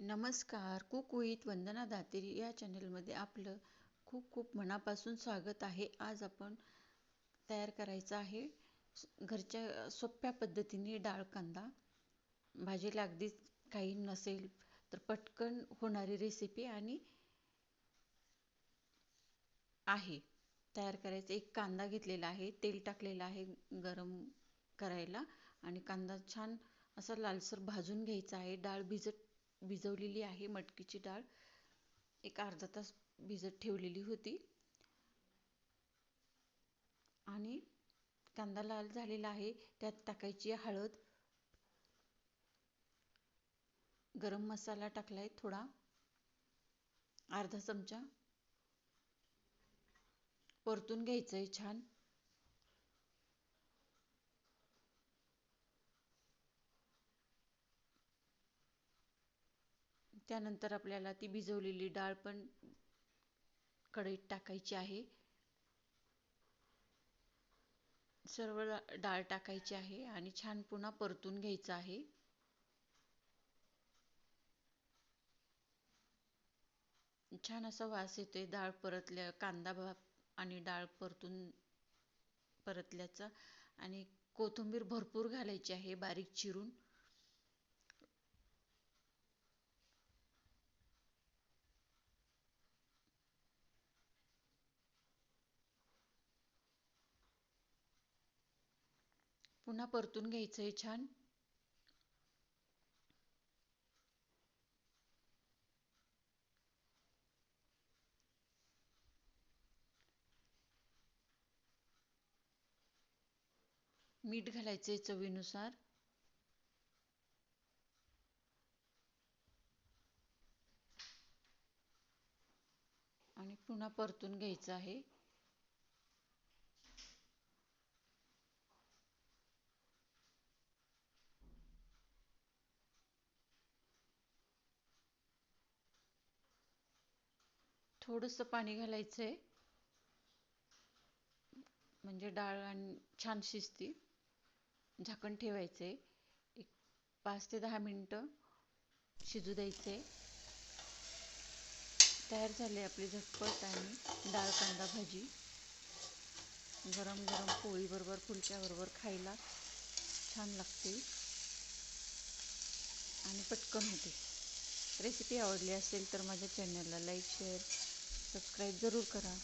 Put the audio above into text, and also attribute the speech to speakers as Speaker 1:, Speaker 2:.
Speaker 1: नमस्कार cook with वंदना दातेरी या चॅनलमध्ये आपलं खूप खूप मनापासून स्वागत आहे. आज आपण तयार करायचं आहे घरच्या सोप्या पद्धतीने डाळ कांदा. भाजीला अगदीच काही नसेल तर पटकन होणारी रेसिपी आणि आहे. तयार करायचं एक कांदा घेतलेला आहे तेल टाकलेलं आहे गरम करायला आणि कांदा छान असा लालसर भाजून घ्यायचा आहे. डाळ भिजत भिजवलेली आहे मटकीची डाळ. एक अर्धा तास भिजत ठेवलेली होती. आणि कांदा लाल झालेला आहे. त्यात टाकायची हळद. गरम मसाला टाकलाय थोडा. अर्धा चमचा. परतून घ्यायचंय छान. त्यानंतर आपल्याला ती भिजवलेली डाळ पण कढईत टाकायची आहे. सर्व डाळ टाकायची आहे आणि छान पुन्हा परतून घ्यायचं आहे. छान असा वास येतोय डाळ परतल्या कांदा आणि डाळ परतून परतल्याचा. आणि कोथिंबीर भरपूर घालायची आहे बारीक चिरून. पुन्हा परतून घ्यायचं आहे छान. मीठ घालायचे चवीनुसार. आणि पुन्हा परतून घ्यायचं आहे. थोडंसं पाणी घालायचं आहे म्हणजे डाळ आणि छान शिजती. झाकण ठेवायचं आहे एक पाच ते दहा मिनटं शिजू द्यायचे तयार झाले आपली झटपट आणि डाळ कांदा भाजी. गरम गरम पोळीबरोबर फुलक्याबरोबर खायला छान लागते. आणि पटकन होते. रेसिपी आवडली असेल तर माझ्या चॅनलला लाईक शेअर सबस्क्राईब जरूर करा.